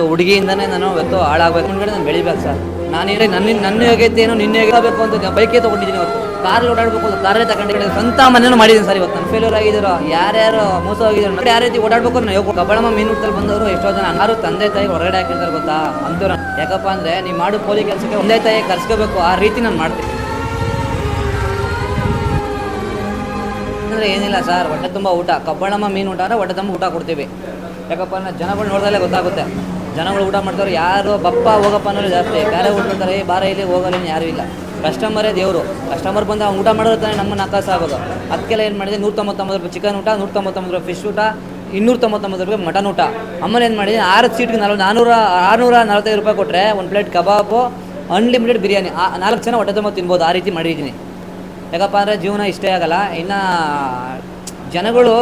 ಒಂದು ಹುಡುಗಿಯಿಂದನೇ ನಾನು ಇವತ್ತು ಹಾಳಾಗಬೇಕು. ಮುಂದ್ಗಡೆ ನಾನು ಬೆಳಿಬೇಕು ಸರ್. ನಾನು ಹೇಳಿ ನನ್ನ ನನ್ನ ಯೋಗ್ಯತೆ ಏನು ನಿನ್ನೆ ಹೇಗಬೇಕು ಅಂತ ಬೈಕೇ ತೊಗೊಂಡಿದ್ದೀನಿ ಇವತ್ತು. ಕಾರ್ ಓಡಾಡಬೇಕು ಅಂತ ಕಾರೇ ತಗೊಂಡಿದ್ದೀನಿ. ಸ್ವಂತ ಮನೇನು ಮಾಡಿದ್ದೀನಿ ಸರ್ ಇವತ್ತು. ನಾನು ಫೇಲ್ಯೂರ್ ಆಗಿದ್ರು ಯಾರ್ಯಾರು ಮೋಸ ಹೋಗಿದ್ರು ಯಾವ ರೀತಿ ಓಡಾಡಬೇಕು ನಾನು ಯೋಗ ಕಬ್ಬಳಮ್ಮ ಮೀನುಟ್ಟಲ್ಲಿ ಬಂದವರು ಎಷ್ಟೋ ಜನ ಯಾರು ತಂದೆ ತಾಯಿ ಹೊರಗಡೆ ಹಾಕಿರ್ತಾರೆ ಗೊತ್ತಾ? ಅಂತೂ ಯಾಕಪ್ಪ ಅಂದರೆ ನೀವು ಮಾಡೋ ಪೋಲಿ ಕೆಲಸಕ್ಕೆ ಒಂದೇ ತಾಯಿ ಕರ್ಸ್ಕೋಬೇಕು. ಆ ರೀತಿ ನಾನು ಮಾಡ್ತೀನಿ. ಅಂದರೆ ಏನಿಲ್ಲ ಸರ್, ಹೊಟ್ಟೆ ತುಂಬ ಊಟ. ಕಬ್ಬಳಮ್ಮ ಮೀನು ಊಟ ಅಂದರೆ ಹೊಟ್ಟೆ ತುಂಬ ಊಟ ಕೊಡ್ತೀವಿ. ಯಾಕಪ್ಪ ಅಂದರೆ ಜನಗಳು ನೋಡ್ದಲ್ಲೇ ಗೊತ್ತಾಗುತ್ತೆ. ಜನಗಳು ಊಟ ಮಾಡ್ತಾರೆ ಯಾರು ಬಪ್ಪ ಹೋಗಪ್ಪ ಅನ್ನೋರು ಜಾಸ್ತಿ. ಬೇರೆ ಊಟ ಮಾಡ್ತಾರೆ "ಏ, ಬಾರ ಇಲ್ಲಿ ಹೋಗಲ್ಲ ಯಾರು ಇಲ್ಲ. ಕಸ್ಟಮರೇ ದೇವರು. ಕಸ್ಟಮರ್ ಬಂದು ಅವ್ನು ಊಟ ಮಾಡಿದ್ರೆ ತಾನೇ ನಮ್ಮನ್ನು ಅಕಾಸ ಆಗೋದು. ಅದಕ್ಕೆಲ್ಲ ಏನು ಮಾಡಿದೆ? ನೂರ ತೊಂಬತ್ತೊಂಬತ್ತು ರೂಪಾಯಿ ಚಿಕನ್ ಊಟ ನೂರ ತೊಂಬತ್ತೊಂಬತ್ತು ರೂಪಾಯಿ ಫಿಶ್ ಊಟ ಇನ್ನೂರ ತೊಂಬತ್ತೊಂಬತ್ತು ರೂಪಾಯಿ ಮಟನ್ ಊಟ. ಅಮ್ಮನ ಏನು ಮಾಡಿದೆ? ಆರು ಸೀಟ್ಗೆ ನಾಲ್ಕು ನಾನ್ನೂರ ಆರುನೂರ ನಲ್ವತ್ತೈದು ರೂಪಾಯಿ ಕೊಟ್ಟರೆ ಒಂದು ಪ್ಲೇಟ್ ಕಬಾಬು ಅನ್ಲಿಮಿಟೆಡ್ ಬಿರಿಯಾನಿ. ಆ ನಾಲ್ಕು ಜನ ಹೊಟ್ಟೆ ತುಂಬ ತಿನ್ಬೋದು ಆ ರೀತಿ ಮಾಡಿದ್ದೀನಿ. ಯಾಕಪ್ಪ ಅಂದರೆ ಜೀವನ ಇಷ್ಟೇ ಆಗಲ್ಲ. ಇನ್ನು ಜನಗಳು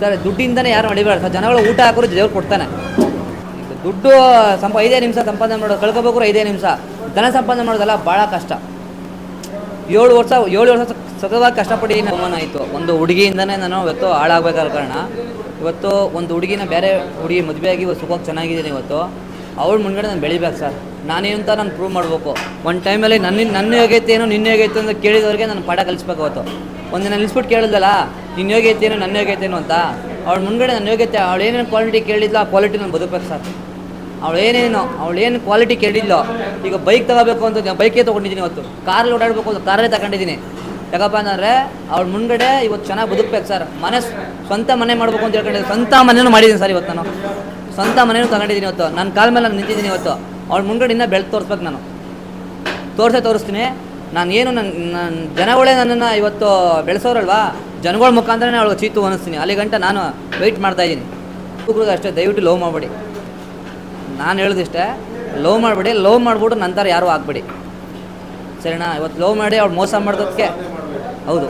ಸರ್ ದುಡ್ಡಿಂದನೇ ಯಾರು ನಡಿಬೇಡ. ಸರ್ ಜನಗಳು ಊಟ ಹಾಕೋರು ದೇವ್ರು ಕೊಡ್ತಾನೆ. ದುಡ್ಡು ಸಂಪ ಐದೇ ನಿಮಿಷ ಸಂಪಾದನೆ ಮಾಡೋದು ಕಳ್ಕೊಬೇಕು ಐದೇ ನಿಮಿಷ. ಧನ ಸಂಪಾದನೆ ಮಾಡೋದಲ್ಲ ಭಾಳ ಕಷ್ಟ. ಏಳು ವರ್ಷ ಏಳು ವರ್ಷ ಸತತವಾಗಿ ಕಷ್ಟಪಡಿ ಅವಮಾನ ಆಯಿತು. ಒಂದು ಹುಡುಗಿಯಿಂದನೇ ನಾನು ಇವತ್ತು ಹಾಳಾಗಬೇಕಾದ ಕಾರಣ. ಇವತ್ತು ಒಂದು ಹುಡುಗಿನ ಬೇರೆ ಹುಡುಗಿ ಮದುವೆಯಾಗಿ ಇವತ್ತು ಸುಖವಾಗಿ ಚೆನ್ನಾಗಿದ್ದೀನಿ ಇವತ್ತು. ಅವಳ ಮುಂದ್ಗಡೆ ನಾನು ಬೆಳಿಬೇಕು ಸರ್. ನಾನೇನು ಅಂತ ನಾನು ಪ್ರೂವ್ ಮಾಡಬೇಕು. ಒಂದು ಟೈಮಲ್ಲಿ ನನ್ನ ನನ್ನ ಯೋಗ್ಯತೆ ಏನು, ನಿನ್ನ ಯೋಗ್ಯತೆ ಅಂತ ಕೇಳಿದವ್ರಿಗೆ ನಾನು ಪಾಠ ಕಲಿಸ್ಬೇಕು ಅವತ್ತು ಒಂದಿನ ನಿಲ್ಲಿಸ್ಬಿಟ್ಟು ಕೇಳಿದಲ್ಲ ನಿನ್ನ ಯೋಗ್ಯತೆ ಏನು, ನನ್ನ ಯೋಗ್ಯತೆ ಅಂತ. ಅವಳ ಮುಂದ್ಗಡೆ ನನ್ನ ಯೋಗ್ಯತೆ ಅವಳು ಏನೇನು ಕ್ವಾಲಿಟಿ ಕೇಳಿದ್ಲ, ಆ ಕ್ವಾಲಿಟಿ ನಾನು ಬದುಕಬೇಕು ಸರ್. ಅವಳು ಏನೇನೋ ಅವಳು ಏನು ಕ್ವಾಲಿಟಿ ಕೇಳಿದ್ಲೋ, ಈಗ ಬೈಕ್ ತಗೋಬೇಕು ಅಂತ ಬೈಕೇ ತೊಗೊಂಡಿದ್ದೀನಿ ಇವತ್ತು. ಕಾರಲ್ಲಿ ಓಡಾಡಬೇಕು ಅಂತ ಕಾರಲ್ಲೇ ತಗೊಂಡಿದ್ದೀನಿ. ಯಾಕಪ್ಪ ಅಂದರೆ ಅವ್ಳ ಮುಂದ್ಗಡೆ ಇವತ್ತು ಚೆನ್ನಾಗಿ ಬದುಕಬೇಕು ಸರ್ ಮನೆ ಸ್ವಂತ ಮನೆ ಮಾಡಬೇಕು ಅಂತ ಹೇಳ್ಕೊಂಡಿದ್ದೀನಿ ಸ್ವಂತ ಮನೇನೂ ಮಾಡಿದ್ದೀನಿ ಸರ್ ಇವತ್ತು ನಾನು. ಸ್ವಂತ ಮನೇನೂ ತಗೊಂಡಿದ್ದೀನಿ ಇವತ್ತು. ನನ್ನ ಕಾಲ ಮೇಲೆ ನಾನು ನಿಂತಿದ್ದೀನಿ ಇವತ್ತು. ಅವ್ಳ ಮುಂದ್ಗಡೆ ಇನ್ನೂ ಬೆಳೆದು ತೋರಿಸ್ಬೇಕು ನಾನು. ತೋರಿಸೇ ತೋರಿಸ್ತೀನಿ. ನಾನು ಏನು ನನ್ನ ನನ್ನ ಜನಗಳೇ ನನ್ನನ್ನು ಇವತ್ತು ಬೆಳೆಸೋರಲ್ವಾ? ಜನಗಳ ಮುಖಾಂತರನೇ ಅವಳಿಗೆ ಚೀತು ಅನ್ನಿಸ್ತೀನಿ. ಅಲ್ಲಿ ಗಂಟ ನಾನು ವೆಯ್ಟ್ ಮಾಡ್ತಾ ಇದ್ದೀನಿ. ಹುಡುಗರಿಗೆ ಅಷ್ಟೇ ದಯವಿಟ್ಟು ಲವ್ ಮಾಡಬೇಡಿ. ನಾನು ಹೇಳೋದಿಷ್ಟೇ ಲವ್ ಮಾಡಿಬಿಡಿ, ಲವ್ ಮಾಡಿಬಿಟ್ಟು ನಂತರ ಯಾರೂ ಆಗಬೇಡಿ. ಸರಿನಾ? ಇವತ್ತು ಲವ್ ಮಾಡಿ ಅವ್ಳು ಮೋಸ ಮಾಡೋದಕ್ಕೆ ಹೌದು.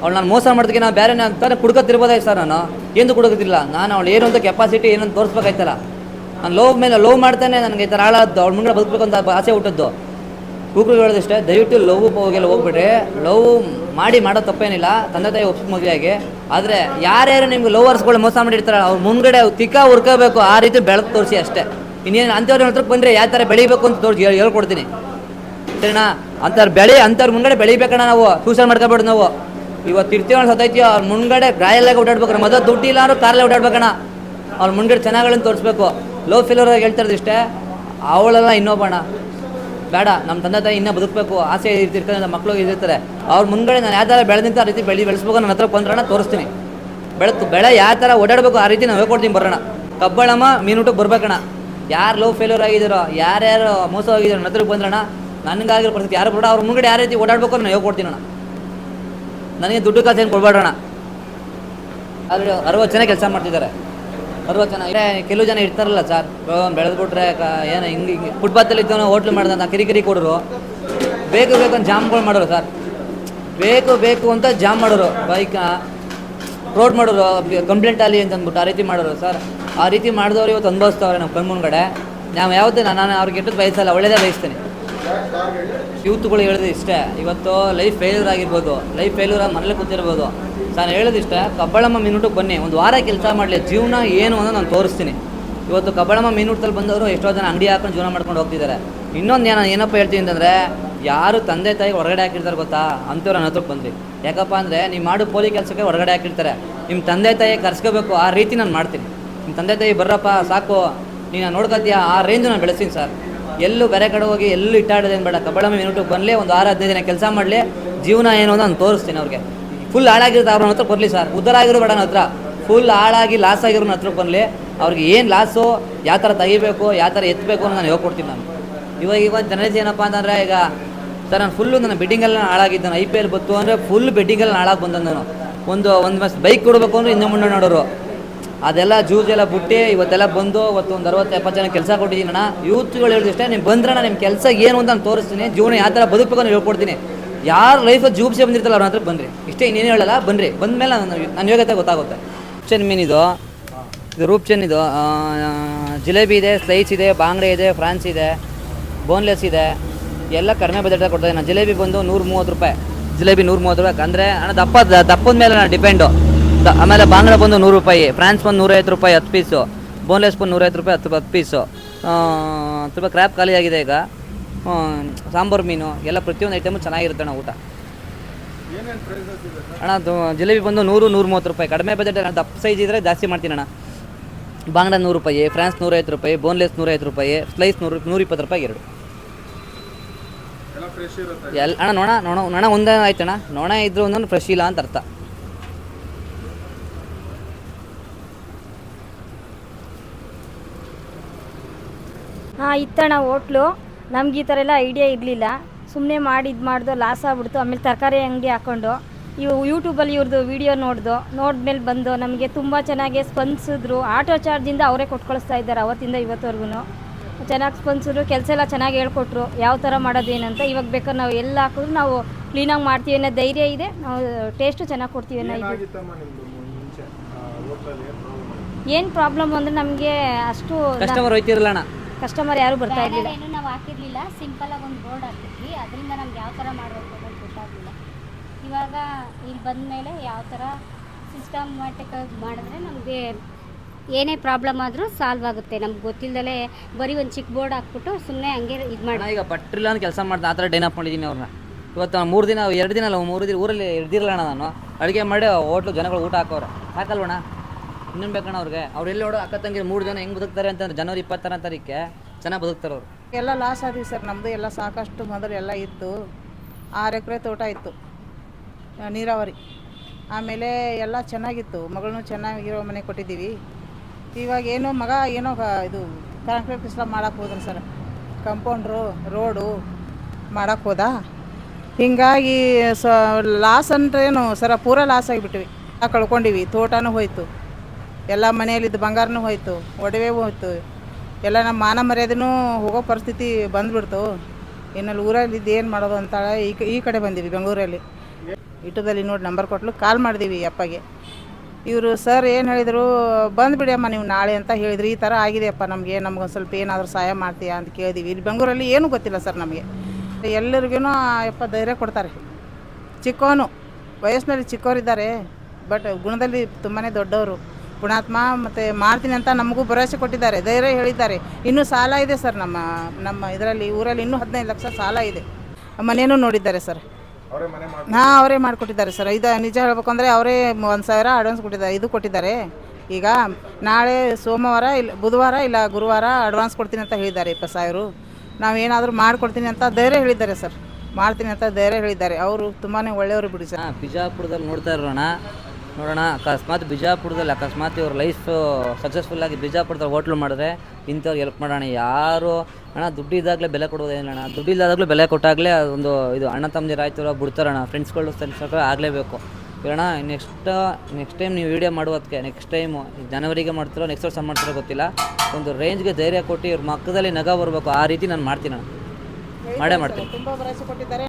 ಅವ್ಳು ನಾನು ಮೋಸ ಮಾಡೋದಕ್ಕೆ ನಾನು ಬೇರೆ ಅಂತಾನೆ ಕುಡ್ಕೊತಿರ್ಬೋದಾಯ್ತು ಸರ್ ನಾನು. ಏನು ಕುಡ್ಕೋತಿಲ್ಲ ನಾನು ಅವಳು ಏನು ಅಂತ ಕೆಪಾಸಿಟಿ ಏನಂತ ತೋರಿಸ್ಬೇಕಾಯ್ತಲ್ಲ. ನಾನು ಲವ್ ಮೇಲೆ ಲವ್ ಮಾಡ್ತಾನೆ, ನನಗೆ ಈ ಥರ ಹಾಳಾದ್ದು, ಅವ್ಳ ಮುಂದೆ ಬದುಕಬೇಕು ಅಂತ ಆಸೆ ಹುಟ್ಟದ್ದು. ಕೂಗ್ರು ಹೇಳೋದಿಷ್ಟೇ ದಯವಿಟ್ಟು ಲವ್ ಹೋಗಿಲ್ಲ ಹೋಗ್ಬಿಡ್ರಿ. ಲವ್ ಮಾಡಿ ಮಾಡೋ ತಪ್ಪೇನಿಲ್ಲ. ತಂದೆ ತಾಯಿ ಒಪ್ಪಿಗೆ ಮದುವೆಯಾಗಿ ಆದರೆ ಯಾರ್ಯಾರು ನಿಮ್ಗೆ ಲವರ್ಸ್ಗಳು ಮೋಸ ಮಾಡಿರ್ತಾರೆ ಅವ್ರು ಮುಂದ್ಗಡೆ ತಿಕ್ಕ ಹುರ್ಕೋಬೇಕು. ಆ ರೀತಿ ಬೆಳಕು ತೋರಿಸಿ ಅಷ್ಟೇ. ಇನ್ನೇನು ಅಂಥವ್ರ ಹತ್ರಕ್ಕೆ ಬಂದರೆ ಯಾವ ಥರ ಬೆಳಿಬೇಕು ಅಂತ ತೋರಿಸಿ ಹೇಳ್ಕೊಡ್ತೀನಿ. ಸರಿನಾ? ಅಂಥವ್ರು ಬೆಳೆ ಅಂಥವ್ರ ಮುಂಗಡೆ ಬೆಳಿಬೇಕಣ್ಣ ನಾವು. ಸೂಸೈಡ್ ಮಾಡ್ಕೊಬೇಡ ನಾವು. ಇವತ್ತು ಇರ್ತೀವಿ ಸತೈತಿ ಅವ್ರ ಮುಂಗಡೆ ಗಾಯಲ್ಲಾಗ ಓಡಾಡ್ಬೇಕು ಮೊದಲು ದುಡ್ಡು ಇಲ್ಲ ಅಂದ್ರೆ ಕಾರಲ್ಲೇ ಓಡಾಡ್ಬೇಕಣ್ಣ. ಅವ್ರ ಮುಂಗಡೆ ಚೆನ್ನಾಗಳನ್ನು ತೋರಿಸ್ಬೇಕು. ಲೋ ಫೀಲರ್ ಆಗಿ ಇಷ್ಟೇ. ಅವಳೆಲ್ಲ ಇನ್ನೊಬ್ಬಣ ಬೇಡ ನಮ್ಮ ತಂದೆ ತಾಯಿ ಇನ್ನೂ ಬದುಕಬೇಕು. ಆಸೆ ಇರ್ತಿರ್ತಾರೆ ನಮ್ಮ ಮಕ್ಕಳು ಇರ್ತಾರೆ. ಅವ್ರ ಮುಂಗಡೆ ನಾನು ಯಾವ ಥರ ಬೆಳೆದಿಂತ ಆ ರೀತಿ ಬೆಳಿ ಬೆಳೆಸ್ಬೇಕು ನನ್ನ ಹತ್ರ ಬಂದ್ರಣ ತೋರಿಸ್ತೀನಿ. ಬೆಳಕು ಬೆಳೆ ಯಾವ ಥರ ಓಡಾಡಬೇಕು ಆ ರೀತಿ ನಾವು ಹೇಳ್ಕೊಡ್ತೀನಿ ಬರೋಣ. ಕಬ್ಬಳಮ್ಮ ಮೀನುಟಕ್ಕೆ ಬರ್ಬೇಕಣ್ಣ. ಯಾರು ಲವ್ ಫೇಲ್ಯೂರ್ ಆಗಿದ್ದಾರೋ ಯಾರ್ಯಾರು ಮೋಸ ಆಗಿದ್ದಾರೋ ನನ್ನ ಬಂದ್ರಣ್ಣ ಬಂದ್ರಣ ನನಗಾಗಿರೋ ಪರಿಸ್ಥಿತಿ ಯಾರು ಬಿಡ ಅವ್ರ ಮುಂಗಡೆ ಯಾವ ರೀತಿ ಓಡಾಡ್ಬೇಕು ನಾನು ಹೇಳ್ಕೊಡ್ತೀನಿ ಅಣ್ಣ ನನಗೆ ದುಡ್ಡು ಕಾಸು ಏನು ಕೊಡಬೇಡೋಣ ಆದರೆ ಅರವತ್ತು ಜನ ಕೆಲಸ ಮಾಡ್ತಿದ್ದಾರೆ. ಅರವತ್ತು ಜನ ಕೆಲವು ಜನ ಇರ್ತಾರಲ್ಲ ಸರ್ ಬೆಳೆದ್ಬಿಟ್ರೆ ಏನು ಹಿಂಗೆ ಹಿಂಗೆ ಫುಟ್ಪಾತಲ್ಲಿ ಇದ್ದವನು ಹೋಟ್ಲು ಮಾಡ್ದಂತ ಕಿರಿಕಿರಿ ಕೊಡೋರು. ಬೇಕು ಬೇಕು ಅಂತ ಜಾಮ್ಗಳು ಮಾಡೋರು ಸರ್ ಬೇಕು ಬೇಕು ಅಂತ ಜಾಮ್ ಮಾಡೋರು. ಬೈಕ್ ರೋಡ್ ಮಾಡೋರು ಕಂಪ್ಲೇಂಟ್ ಅಲ್ಲಿ ಅಂತ ಅಂದ್ಬಿಟ್ಟು ಆ ರೀತಿ ಮಾಡೋರು ಸರ್ ಆ ರೀತಿ ಮಾಡಿದವ್ರು ಇವತ್ತು ಅನುಭವಿಸ್ತಾವ್ರೆ ನಮ್ಮ ಕಣ್ಮುಂದ್ಗಡೆ ನಾವು ಯಾವುದೇ ನಾನು ಅವ್ರಿಗೆ ಕೆಟ್ಟದ್ದು ಬಯಸಲ್ಲ, ಒಳ್ಳೇದೇ ಬಯಸ್ತೇನೆ. ಯೂತ್ಗಳು ಹೇಳೋದು ಇಷ್ಟೇ, ಇವತ್ತು ಲೈಫ್ ಫೇಲ್ಯೂರ್ ಆಗಿರ್ಬೋದು ಲೈಫ್ ಫೇಲ್ಯೂರ್ ಆಗಿ ಮನೇಲಿ ಕೂತಿರ್ಬೋದು. ನಾನು ಹೇಳೋದಿಷ್ಟೇ ಕಬ್ಬಳಮ್ಮ ಮೀನುಟಕ್ಕೆ ಬನ್ನಿ, ಒಂದು ವಾರ ಕೆಲಸ ಮಾಡಲಿ, ಜೀವನ ಏನು ಅನ್ನೋ ನಾನು ತೋರಿಸ್ತೀನಿ. ಇವತ್ತು ಕಬ್ಬಳಮ್ಮ ಮೀನುಟದಲ್ಲಿ ಬಂದವರು ಎಷ್ಟೋ ಜನ ಅಂಗಡಿ ಹಾಕೊಂಡು ಜೀವನ ಮಾಡ್ಕೊಂಡು ಹೋಗ್ತಿದ್ದಾರೆ. ಇನ್ನೊಂದು ನಾನು ಏನಪ್ಪ ಹೇಳ್ತೀನಿ ಅಂತಂದರೆ ಯಾರು ತಂದೆ ತಾಯಿ ಹೊರಗಡೆ ಹಾಕಿರ್ತಾರೆ ಗೊತ್ತಾ? ಅಂಥವ್ರು ನನ್ನ ಹತ್ರಕ್ಕೆ ಬಂದ್ರಿ ಯಾಕಪ್ಪ ಅಂದರೆ, ನೀವು ಮಾಡೋ ಪೋಲಿ ಕೆಲಸಕ್ಕೆ ಹೊರಗಡೆ ಹಾಕಿರ್ತಾರೆ. ನಿಮ್ಮ ತಂದೆ ತಾಯಿಗೆ ಕರ್ಸ್ಕೋಬೇಕು, ಆ ರೀತಿ ನಾನು ಮಾಡ್ತೀನಿ. ನಿಮ್ಮ ತಂದೆ ತಾಯಿ ಬರ್ರಪ್ಪ, ಸಾಕು. ನೀನು ನೋಡ್ಕೊತೀಯ ಆ ರೇಂಜ್ ನಾನು ಬೆಳೆಸ್ತೀನಿ ಸರ್ ಎಲ್ಲೂ ಬೇರೆ ಕಡೆ ಹೋಗಿ ಎಲ್ಲೂ ಇಟ್ಟಾಡೋದೇನು ಬೇಡ. ಕಬ್ಬಳಮ್ಮ ಯೂನಿಟಿಗೆ ಬರಲಿ ಒಂದು ಆರು, ಹದಿನೈದು ದಿನ ಕೆಲಸ ಮಾಡಲಿ, ಜೀವನ ಏನು ಅಂತ ನಾನು ತೋರಿಸ್ತೀನಿ ಅವ್ರಿಗೆ. ಫುಲ್ ಹಾಳಾಗಿರುತ್ತೆ ಅವ್ರ ಹತ್ರ ಬರಲಿ ಸರ್ ಉದ್ದಾರ ಆಗಿರೋ ಬೇಡ ನನ್ನ ಹತ್ರ. ಫುಲ್ ಹಾಳಾಗಿ ಲಾಸ್ ಆಗಿರೋ ನನ್ನ ಹತ್ರಕ್ಕೆ ಬರಲಿ ಅವ್ರಿಗೆ ಏನು ಲಾಸು ಯಾವ ಥರ ತೆಗಿಬೇಕು, ಯಾವ ಥರ ಎತ್ತಬೇಕು ಅಂತ ನಾನು ಹೇಳ್ಕೊಡ್ತೀನಿ ನಾನು. ಇವಾಗ ಇವಾಗ ಜನರೇಜ್ ಏನಪ್ಪ ಅಂತಂದರೆ ಈಗ ಸರ್ ನಾನು ಫುಲ್ಲು ನನ್ನ ಬೆಡ್ಡಿಂಗೆಲ್ಲ ಹಾಳಾಗಿದ್ದಾನೆ ಐ ಪಿ ಎಲ್ ಬತ್ತು ಅಂದರೆ ಫುಲ್ ಬೆಡ್ಡಿಂಗೆಲ್ಲ ಹಾಳಾಗಿ ಬಂದ ನಾನು. ಒಂದು ಒಂದು ಬೈಕ್ ಕೊಡಬೇಕು ಅಂದರೆ ಇನ್ನೂ ಮುಂದೆ ನೋಡೋರು. ಅದೆಲ್ಲ ಜ್ಯೂಸ್ ಎಲ್ಲ ಬಿಟ್ಟು, ಇವತ್ತೆಲ್ಲ ಬಂದು ಇವತ್ತು ಒಂದು ಅರವತ್ತು, ಎಪ್ಪತ್ತು ಜನ ಕೆಲಸ ಕೊಟ್ಟಿದ್ದೀನಿ ಅಣ್ಣ. ಯೂತ್ಗಳು ಹೇಳಿದಷ್ಟೇ ನೀವು ಬಂದ್ರಣ್ಣ ನಿಮ್ಮ ಕೆಲಸ ಏನು ಅಂತ ನಾನು ತೋರಿಸ್ತೀನಿ. ಜೀವನ ಯಾವ ಥರ ಬದುಕಬೇಕು ಅಂತ ಹೇಳ್ಕೊಡ್ತೀನಿ. ಯಾರು ಲೈಫಲ್ಲಿ ಜೂಬ್ಸೆ ಬಂದಿರ್ತಲ್ಲ ಅವ್ರ ಹತ್ರ ಬಂದ್ರಿ. ಇಷ್ಟೇ ಇನ್ನೇನು ಹೇಳಲ್ಲ ಬನ್ರಿ ಬಂದಮೇಲೆ ನಾನು ನನ್ನ ಯೋಗ್ಯತೆ ಗೊತ್ತಾಗುತ್ತೆ. ಚೆನ್ ಮೀನ್ ಇದು. ರೂಪ್ ಚೆನ್ ಇದು. ಜಿಲೇಬಿ ಇದೆ ಸ್ಲೈಸ್ ಇದೆ, ಬಾಂಗ್ಡೆ ಇದೆ, ಫ್ರಾನ್ಸ್ ಇದೆ ಬೋನ್ಲೆಸ್ ಇದೆ. ಎಲ್ಲ ಕಡಿಮೆ ಬಜೆಟ್ ಕೊಡ್ತಾ ನಾನು ಜಿಲೇಬಿ ಬಂದು ನೂರು ಮೂವತ್ತು ರೂಪಾಯಿ. ಜಿಲೇಬಿ ನೂರು ಮೂವತ್ತು ರೂಪಾಯಿ. ಅಂದರೆ ಅಣ್ಣ ದಪ್ಪ ದಪ್ಪದ ಮೇಲೆ ನಾನು ಡಿಪೆಂಡು ಆಮೇಲೆ ಬಾಂಗ್ಲ ಬಂದು ನೂರು ರೂಪಾಯಿ ಫ್ರಾನ್ಸ್ ಬಂದು ನೂರೈವತ್ತು ರೂಪಾಯಿ ಹತ್ತು ಪೀಸು ಬೋನ್ಲೆಸ್ ಬಂದು ನೂರೈವತ್ತು ರೂಪಾಯಿ ಹತ್ತು ಹತ್ತು ಪೀಸು. ತುಂಬ ಕ್ರ್ಯಾಪ್ ಖಾಲಿ ಆಗಿದೆ ಈಗ. ಸಾಂಬಾರು ಮೀನು ಎಲ್ಲ ಪ್ರತಿಯೊಂದು ಐಟಮು ಚೆನ್ನಾಗಿರುತ್ತೆ ಅಣ್ಣ ಊಟ. ಅಣ್ಣ ಅದು ಜಿಲೇಬಿ ಬಂದು ನೂರು ನೂರ ಮೂವತ್ತು ರೂಪಾಯಿ. ಕಡಿಮೆ ಬಜೆಟ್ ದಪ್ಪ ಸೈಜ್ ಇದ್ದರೆ ಜಾಸ್ತಿ ಮಾಡ್ತೀನಿ ಅಣ್ಣ. ಬಾಂಗ್ಲಾ ನೂರು ರೂಪಾಯಿ ಫ್ರಾನ್ಸ್ ನೂರೈವತ್ತು ರೂಪಾಯಿ ಬೋನ್ಲೆಸ್ ನೂರೈವತ್ತು ರೂಪಾಯಿ ಸ್ಲೈಸ್ ನೂರು ನೂರ ಇಪ್ಪತ್ತು ರೂಪಾಯಿ ಎರಡು. ಎಲ್ಲ ಅಣ್ಣ ನೋಣ ನೋಣ ನೋಣ ಒಂದೇ ಆಯ್ತಣ್ಣ. ನೋಣ ಇದ್ರು ಒಂದೊಂದು ಫ್ರೆಶ್ ಇಲ್ಲ ಅಂತ ಅರ್ಥ. ಹಾಂ ಇತ್ತಣ್ಣ ಹೋಟ್ಲು. ನಮ್ಗೆ ಈ ಥರ ಎಲ್ಲ ಐಡಿಯಾ ಇರಲಿಲ್ಲ. ಸುಮ್ಮನೆ ಮಾಡಿ ಇದು ಮಾಡ್ದು ಲಾಸ್ ಆಗ್ಬಿಡ್ತು. ಆಮೇಲೆ ತರಕಾರಿ ಅಂಗಡಿ ಹಾಕ್ಕೊಂಡು ಇವು ಯೂಟ್ಯೂಬಲ್ಲಿ ಇವ್ರದ್ದು ವಿಡಿಯೋ ನೋಡ್ದು ಮೇಲೆ ಬಂದು ನಮಗೆ ತುಂಬ ಚೆನ್ನಾಗಿ ಸ್ಪಂದಿಸಿದ್ರು. ಆಟೋ ಚಾರ್ಜಿಂದ ಅವರೇ ಕೊಟ್ಕೊಳಿಸ್ತಾ ಇದ್ದಾರೆ ಅವತ್ತಿಂದ ಇವತ್ತವರೆಗೂ ಚೆನ್ನಾಗಿ ಸ್ಪಂದಿಸಿದ್ರು ಕೆಲಸ ಎಲ್ಲ ಚೆನ್ನಾಗಿ ಹೇಳ್ಕೊಟ್ರು. ಯಾವ ಥರ ಮಾಡೋದು ಏನಂತ ಇವಾಗ ಬೇಕಾದ್ರೆ ನಾವು ಎಲ್ಲ ಹಾಕಿದ್ರು. ನಾವು ಕ್ಲೀನಾಗಿ ಮಾಡ್ತೀವಿ ಅನ್ನೋ ಧೈರ್ಯ ಇದೆ. ನಾವು ಟೇಸ್ಟು ಚೆನ್ನಾಗಿ ಕೊಡ್ತೀವಿ ಅನ್ನೋ ಇದು. ಏನು ಪ್ರಾಬ್ಲಮ್ ಅಂದರೆ ನಮಗೆ ಅಷ್ಟು ಕಸ್ಟಮರ್ ಯಾರು ಬರ್ತಾ ಇರಲಿಲ್ಲ. ಏನು ನಾವು ಹಾಕಿರ್ಲಿಲ್ಲ. ಸಿಂಪಲ್ ಆಗಿ ಒಂದು ಬೋರ್ಡ್ ಹಾಕಿದ್ವಿ. ಅದರಿಂದ ನಮ್ಗೆ ಯಾವ ಥರ ಮಾಡಬೇಕು ಅಂತ ಗೊತ್ತಾಗಲಿಲ್ಲ. ಇವಾಗ ಇಲ್ಲಿ ಬಂದ ಮೇಲೆ ಯಾವ ಥರ ಸಿಸ್ಟಮ್ಯಾಟಿಕ್ ಆಗಿ ಮಾಡಿದ್ರೆ ನಮಗೆ ಏನೇ ಪ್ರಾಬ್ಲಮ್ ಆದರೂ ಸಾಲ್ವ್ ಆಗುತ್ತೆ. ನಮ್ಗೆ ಗೊತ್ತಿಲ್ಲದಲ್ಲೇ ಬರೀ ಒಂದು ಚಿಕ್ಕ ಬೋರ್ಡ್ ಹಾಕ್ಬಿಟ್ಟು ಸುಮ್ಮನೆ ಹಂಗೆ ಇದು ಮಾಡಿ ಈಗ ಪಟ್ರಿಲ್ಲ ಅಂತ ಕೆಲಸ ಮಾಡ್ತಾ ಆ ಥರ ಡೈನ್ ಅಪ್ ಮಾಡಿದ್ದೀನಿ ಅವ್ರನ್ನ ಇವತ್ತು ಮೂರು ದಿನ ಎರಡು ದಿನ ಅಲ್ಲ ಮೂರು ದಿನ ಊರಲ್ಲಿ ಇರ್ದಿರಲ್ಲ ನಾನು. ಅಡುಗೆ ಮಾಡಿ ಹೋಟ್ಲು ಜನಗಳು ಊಟ ಹಾಕೋರು. ಸಾಕಲ್ವಣ್ಣ ಇನ್ನೇನು ಬೇಕಣ್ಣ ಅವ್ರಿಗೆ? ಅವ್ರು ಎಲ್ಲಿ ನೋಡೋ, ಅಕ್ಕ ತಂಗಿ ಮೂರು ಜನ ಹೆಂಗೆ ಬದುಕ್ತಾರೆ ಅಂತಂದ್ರೆ ಜನವರಿ ಇಪ್ಪತ್ತರ ತಾರೀಕೆ ಚೆನ್ನಾಗಿ ಬದುಕ್ತಾರೆ ಅವರು. ಎಲ್ಲ ಲಾಸ್ ಆದ್ವಿ ಸರ್ ನಮ್ಮದು ಎಲ್ಲ ಸಾಕಷ್ಟು ಮೊದಲು ಎಲ್ಲ ಇತ್ತು. ಆರು ಎಕರೆ ತೋಟ ಇತ್ತು. ನೀರಾವರಿ. ಆಮೇಲೆ ಎಲ್ಲ ಚೆನ್ನಾಗಿತ್ತು. ಮಗಳನ್ನೂ ಚೆನ್ನಾಗಿರೋ ಮನೆ ಕೊಟ್ಟಿದ್ದೀವಿ. ಇವಾಗ ಏನೋ ಮಗ ಏನೋ ಇದು ಕಾಂಕ್ರೀಟ್ ಪಿಸ್ಲ ಮಾಡಕ್ಕೆ ಹೋದ್ರು ಸರ್ ಕಂಪೌಂಡ್ರು ರೋಡು ಮಾಡಕ್ಕೆ ಹೋದ. ಹೀಗಾಗಿ ಸ ಲಾಸ್ ಅಂದ್ರೇನು ಸರ ಪೂರ ಲಾಸ್ ಆಗಿಬಿಟ್ವಿ. ಕಳ್ಕೊಂಡಿವಿ. ತೋಟನೂ ಹೋಯ್ತು. ಎಲ್ಲ ಮನೆಯಲ್ಲಿದ್ದ ಬಂಗಾರನೂ ಹೋಯ್ತು ಒಡವೆ ಹೋಯ್ತು. ಎಲ್ಲ ನಮ್ಮ ಮಾನ ಮರ್ಯಾದೆನೂ ಹೋಗೋ ಪರಿಸ್ಥಿತಿ ಬಂದ್ಬಿಡ್ತು. ಇನ್ನಲ್ಲಿ ಊರಲ್ಲಿ ಏನು ಮಾಡೋದು ಅಂತಾಳೆ ಈ ಈ ಕಡೆ ಬಂದೀವಿ ಬೆಂಗಳೂರಲ್ಲಿ. ಇಟದಲ್ಲಿ ನೋಡಿ ನಂಬರ್ ಕೊಟ್ಲು, ಕಾಲ್ ಮಾಡಿದೀವಿ ಅಪ್ಪಗೆ. ಇವರು, ಸರ್, ಏನು ಹೇಳಿದರು? ಬಂದುಬಿಡಿ ಅಮ್ಮ, ನೀವು ನಾಳೆ ಅಂತ ಹೇಳಿದ್ರು. ಈ ಥರ ಆಗಿದೆಯಪ್ಪ ನಮಗೆ ನಮ್ಗೆ ಸ್ವಲ್ಪ ಏನಾದರೂ ಸಹಾಯ ಮಾಡ್ತೀಯಾ ಅಂತ ಕೇಳಿದೀವಿ. ಇಲ್ಲಿ ಬೆಂಗಳೂರಲ್ಲಿ ಏನೂ ಗೊತ್ತಿಲ್ಲ ಸರ್ ನಮಗೆ. ಎಲ್ಲರಿಗೂ ಅಪ್ಪ ಧೈರ್ಯ ಕೊಡ್ತಾರೆ. ಚಿಕ್ಕವನು ವಯಸ್ಸಿನಲ್ಲಿ ಚಿಕ್ಕವರಿದ್ದಾರೆ ಬಟ್ ಗುಣದಲ್ಲಿ ತುಂಬಾ ದೊಡ್ಡವರು. ಪುಣಾತ್ಮ ಮತ್ತು ಮಾಡ್ತೀನಿ ಅಂತ ನಮಗೂ ಭರವಸೆ ಕೊಟ್ಟಿದ್ದಾರೆ. ಧೈರ್ಯ ಹೇಳಿದ್ದಾರೆ. ಇನ್ನೂ ಸಾಲ ಇದೆ ಸರ್ ನಮ್ಮ ನಮ್ಮ ಇದರಲ್ಲಿ ಊರಲ್ಲಿ ಇನ್ನೂ ಹದಿನೈದು ಲಕ್ಷ ಸಾಲ ಇದೆ. ಮನೆಯೂ ನೋಡಿದ್ದಾರೆ ಸರ್. ಅವರೇ ಮನೆ ಮಾಡಿ ಹಾಂ ಅವರೇ ಮಾಡಿಕೊಟ್ಟಿದ್ದಾರೆ ಸರ್. ಇದು ನಿಜ ಹೇಳ್ಬೇಕಂದ್ರೆ ಅಂದರೆ ಅವರೇ ಒಂದು ಸಾವಿರ ಅಡ್ವಾನ್ಸ್ ಕೊಟ್ಟಿದ್ದಾರೆ ಇದು ಕೊಟ್ಟಿದ್ದಾರೆ. ಈಗ ನಾಳೆ ಸೋಮವಾರ ಇಲ್ಲ ಬುಧವಾರ ಇಲ್ಲ ಗುರುವಾರ ಅಡ್ವಾನ್ಸ್ ಕೊಡ್ತೀನಿ ಅಂತ ಹೇಳಿದ್ದಾರೆ ಇಪ್ಪತ್ತು ಸಾವಿರ. ನಾವೇನಾದರೂ ಮಾಡಿಕೊಡ್ತೀನಿ ಅಂತ ಧೈರ್ಯ ಹೇಳಿದ್ದಾರೆ ಸರ್. ಮಾಡ್ತೀನಿ ಅಂತ ಧೈರ್ಯ ಹೇಳಿದ್ದಾರೆ. ಅವರು ತುಂಬಾ ಒಳ್ಳೆಯವರು ಬಿಡಿ ಸರ್. ಬಿಜಾಪುರದಲ್ಲಿ ನೋಡ್ತಾ ಇರೋಣ. ನೋಡೋಣ. ಅಕಸ್ಮಾತ್ ಬಿಜಾಪುರದಲ್ಲಿ ಅಕಸ್ಮಾತ್ ಇವ್ರ ಲೈಫ್ ಸಕ್ಸಸ್ಫುಲ್ಲಾಗಿ ಬಿಜಾಪುರದಲ್ಲಿ ಹೋಟ್ಲು ಮಾಡಿದ್ರೆ ಇಂಥವ್ರು ಹೆಲ್ಪ್ ಮಾಡೋಣ. ಯಾರು ಅಣ್ಣ ದುಡ್ಡು ಇದ್ದಾಗಲೇ ಬೆಲೆ ಕೊಡೋದೇನಿಲ್ಲ ಅಣ್ಣ. ದುಡ್ಡು ಇದ್ದಾಗಲೂ ಬೆಲೆ ಕೊಟ್ಟಾಗಲೇ ಒಂದು ಇದು ಅಣ್ಣ ತಮ್ಮದಿರು ಆಯ್ತು ಬಿಡ್ತಾರಣ್ಣ ಫ್ರೆಂಡ್ಸ್ಗಳು ಸ್ವಲ್ಪ ಆಗಲೇಬೇಕು. ಇರೋಣ ನೆಕ್ಸ್ಟ್ ನೆಕ್ಸ್ಟ್ ಟೈಮ್ ನೀವು ವೀಡಿಯೋ ಮಾಡುವುದಕ್ಕೆ ನೆಕ್ಸ್ಟ್ ಟೈಮು ಜನವರಿಗೆ ಮಾಡ್ತಿರೋ ನೆಕ್ಸ್ಟ್ ವರ್ಷ ಮಾಡ್ತಿರೋ ಗೊತ್ತಿಲ್ಲ. ಒಂದು ರೇಂಜ್ಗೆ ಧೈರ್ಯ ಕೊಟ್ಟು ಇವ್ರ ಮಕ್ಕದಲ್ಲಿ ನಗ ಬರಬೇಕು. ಆ ರೀತಿ ನಾನು ಮಾಡ್ತೀನಿ ಮಾಡೇ ಮಾಡ್ತೀನಿ. ತುಂಬ ಭರವಸೆ ಕೊಟ್ಟಿದ್ದಾರೆ.